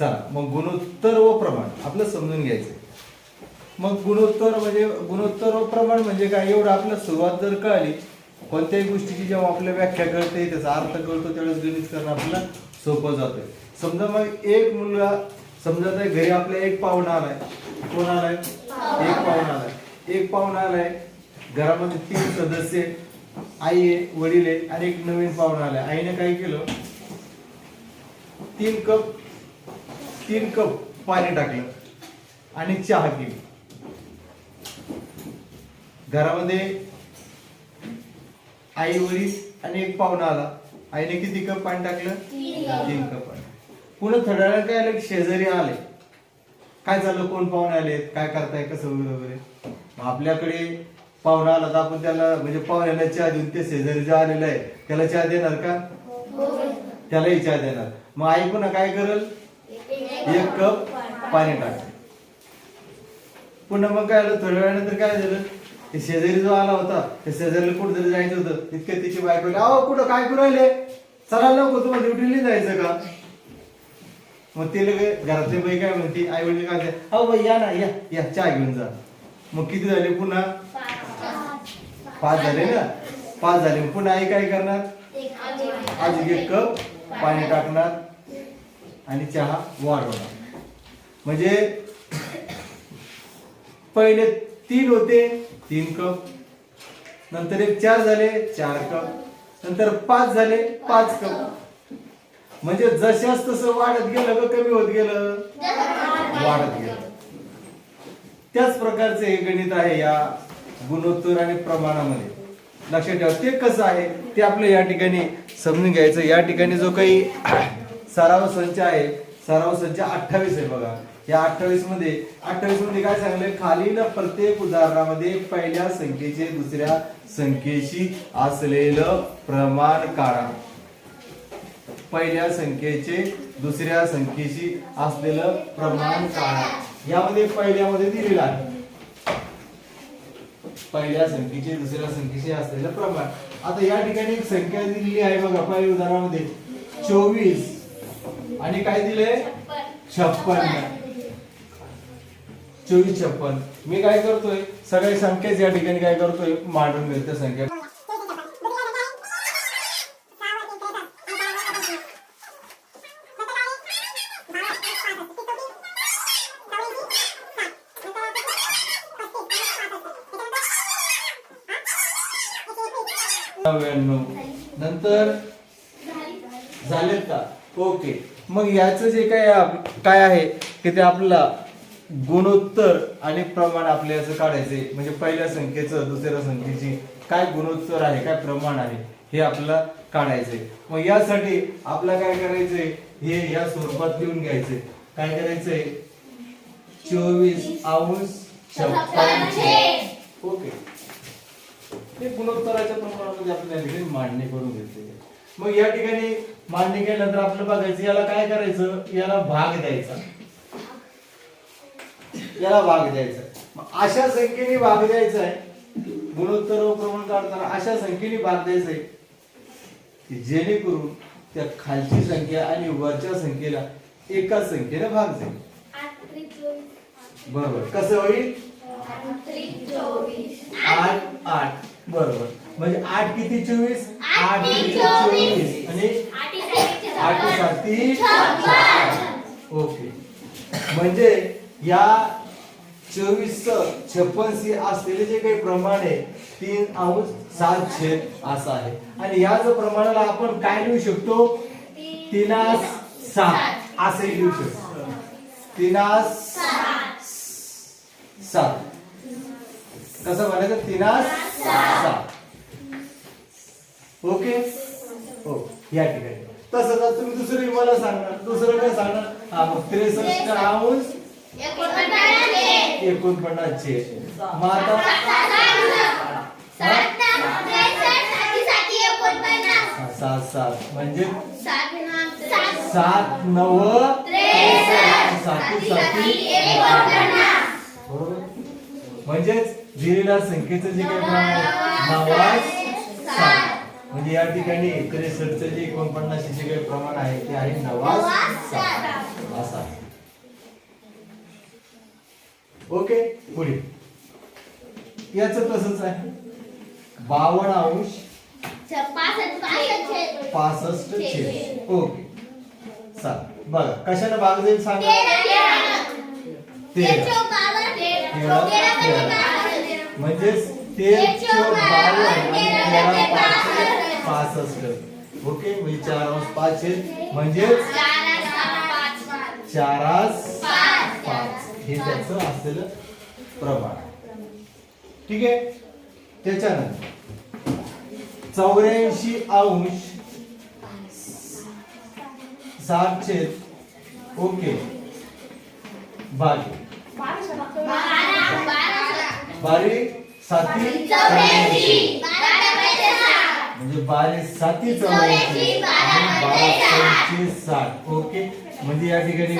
चला मग गुणोत्तर व प्रमाण आपलं समजून घ्यायचं. मग गुणोत्तर म्हणजे गुणोत्तर व प्रमाण म्हणजे काय? एवढं आपलं सुरुवात जर कळली कोणत्याही गोष्टीची जेव्हा आपल्या व्याख्या कळते त्याचा अर्थ कळतो त्यावेळेस गणित करणं आपल्याला सोपं जातोय. समजा मग एक मुलगा समजा तर घरी आपल्या एक पाहुणा आलाय. कोण आलाय? एक पाहुणा आलाय. एक पाहुणा आलाय घरामध्ये तीन सदस्य आई आहे वडील आहे आणि एक नवीन पाहुणा आलाय. आईने काय केलं? तीन कप तीन कप पाणी टाकलं आणि चहा केली. घरामध्ये आई वडील आणि एक पाहुणा आला. आईने किती कप पाणी टाकलं? तीन कप. पाणी. पुन्हा थोड्या काय आलं? शेजारी आले. काय झालं? कोण पाहुणे आले? काय करताय? कसं वगैरे? आपल्याकडे पाहुणा आला तर आपण त्याला म्हणजे पाहुण्याला चहा देऊन ते शेजारी जे आलेलं आहे त्याला चहा देणार का? त्यालाही चहा देणार. मग आई पुन्हा काय करल? एक कप पाणी टाक. पुन्हा मग काय आलं? थोड्या वेळानंतर काय झालं? ते शेजारी जो आला होता त्या शेजारीला कुठेतरी जायचं होतं. तितके तिची बायको अहो कुठं? काय करू राहिले? चला लवकर तुम्हाला ड्युटीला जायचं का? मग ते लगे घरातली बाई काय म्हणते? आई वडील काय अहो बाई या ना या या चहा घेऊन जा. मग किती झाले पुन्हा? पाच झाले ना? पाच झाले. मग पुन्हा आई काय करणार? आज एक कप पाणी टाकणार. आणि चहा वाढवला. म्हणजे पहिले तीन होते तीन कप. नंतर एक चार झाले चार कप. नंतर पाच झाले पाच कप. म्हणजे जशाच तसं वाढत गेलं का कमी होत गेलं. वाढत गेलं. त्याच प्रकारचे हे गणित आहे या गुणोत्तर आणि प्रमाणामध्ये. लक्षात ठेवा ते कसं आहे ते आपलं या ठिकाणी समजून घ्यायचं. या ठिकाणी जो काही सराव संच आहे. सराव संच अठ्ठावीस आहे बघा. या अठ्ठावीसमध्ये अठ्ठावीसमध्ये काय सांगले खालील प्रत्येक उदाहरणामध्ये पहिल्या संख्येचे दुसऱ्या संख्येशी असलेलं प्रमाण काढा. पहिल्या संख्येचे दुसऱ्या संख्येशी असलेलं प्रमाण काढा. यामध्ये पहिल्यामध्ये दिलेलं आहे. पहिल्या संख्येचे दुसऱ्या संख्येशी असलेलं प्रमाण. आता या ठिकाणी एक संख्या दिलेली आहे बघा पहिल्या उदाहरणामध्ये. चोवीस. आणि काय दिले? छप्पन. चोवीस छप्पन. मी काय करतोय? सगळ्या संख्याच या ठिकाणी काय करतोय? मांडून मिळते संख्या नव्याण्णव. नंतर? झालेत का? ओके. मग याचं जे काय आप- काय आहे की ते आपल्याला गुणोत्तर आणि प्रमाण आपल्या याचं काढायचे म्हणजे पहिल्या संख्येचं दुसऱ्या संख्येची काय गुणोत्तर आहे काय प्रमाण आहे हे आपल्याला काढायचंय. मग यासाठी आपल्याला काय करायचंय हे या स्वरूपात लिहून घ्यायचंय. काय करायचंय? चोवीस अंश छप्पन ओके. ते गुणोत्तराच्या प्रमाणामध्ये आपल्याला मांडणी करून घेतली मग या ठिकाणी मांडणी केल्यानंतर आपलं बघायचं याला काय करायचं? याला भाग द्यायचा. याला भाग द्यायचा. मग अशा संख्येने भाग द्यायचा आहे. गुणोत्तर व प्रमाण काढताना अशा संख्येने भाग द्यायचा आहे. की जेणेकरून त्या खालची संख्या आणि वरच्या संख्येला एकाच संख्येने भाग जाईल. बरोबर. कसं होईल? आठ आठ. बरोबर. म्हणजे आठ किती? चोवीस? आठ किती? चोवीस. आणि आठ साती ओके. म्हणजे या चोवीस छप्पन सी असलेले जे काही प्रमाण आहे तीन अंश सात छेद असं आहे. आणि या जो प्रमाणाला आपण काय लिहू शकतो? तीनास सात. असे लिहू शकतो. तीनास सात. कसं म्हणायचं? तीनास सात. ओके? हो या ठिकाणी. तसंच आता तुम्ही दुसरं मला सांगणार दुसरं काय सांगणार हा मग त्रेसष्ट अंश. एकोणपन्नास चे मग आता सात सात. म्हणजे? सात नव साती साती. म्हणजेच दिलेल्या संख्येचं जे काही प्रमाण आहे नवाज म्हणजे या ठिकाणी त्रेसष्टचं जे एकोणपन्नासचे जे काही प्रमाण आहे ते आहे सात असा ओके पुढे. याच तसंच आहे. बावन्न अंश पासष्ट छेद. ओके. चाल बघा कशाने भाग जाईल सांगा? तेरा. म्हणजेच पाचशे पासष्ट ओके म्हणजे चार अंश पाच छेद म्हणजेच चारास पाच हे त्याचं असलेलं प्रमाण. ठीक आहे? त्याच्यानंतर चौऱ्याऐंशी अंश सात छेद ओके बारी. बारी. साती म्हणजे बारी साती चौऱ्याऐंशी आणि बारा साठ ओके. म्हणजे या ठिकाणी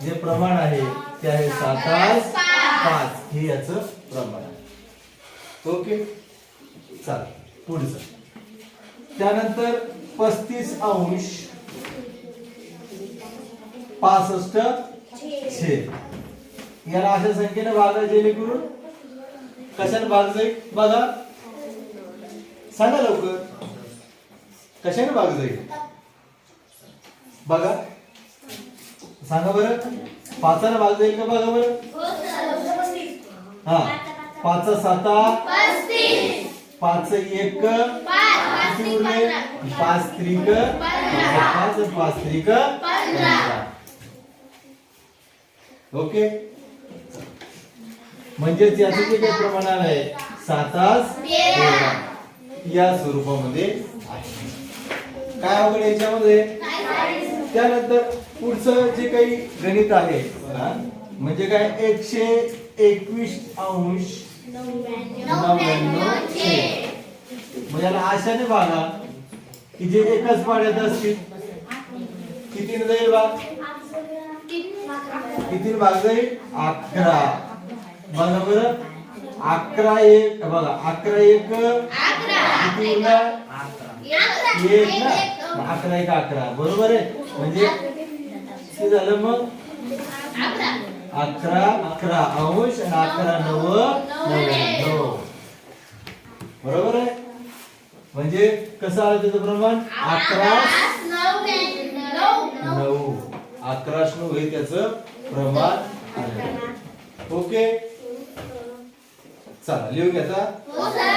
जे प्रमाण आहे ते आहे सातास पाच. हे याच प्रमाण आहे. ओके. चाल पुढचं त्यानंतर पस्तीस अंश. पासष्ट छेद. याला अशा संख्येने भागा जेणेकरून कशाने भाग जाईल बघा. सांगा लवकर. कशाने भाग जाईल बघा. सांगा बरं. पाचाने भाग जाईल का बघा बरं. हा. पाच साता. पाच एक. पाच त्रिक. पाच पाच त्रिक. ओके. म्हणजेच याचं जे काही प्रमाण आहे सातास तेरा. या स्वरूपामध्ये आहे. काय अवघड याच्यामध्ये? त्यानंतर पुढचं जे काही गणित आहे म्हणजे काय? एकशे एकवीस अंश नव्याण्णव छेद. याला आशाने बघा की जे एकच पाड्यात असतील किती जाईल बाग किती भाग जाईल? अकरा. बघा बरं. अकरा एक बघा अकरा एक. किती उरला एक ना? अकरा एक अकरा. बरोबर आहे? म्हणजे किती झालं मग? अकरा अकरा. अंश आणि अकरा नव नव्याण्णव बरोबर आहे? म्हणजे कसं आलं त्याचं प्रमाण? अकरा नऊ. अकरा नऊ हे त्याचं प्रमाण आलं ओके? चला लिहून घ्यायचा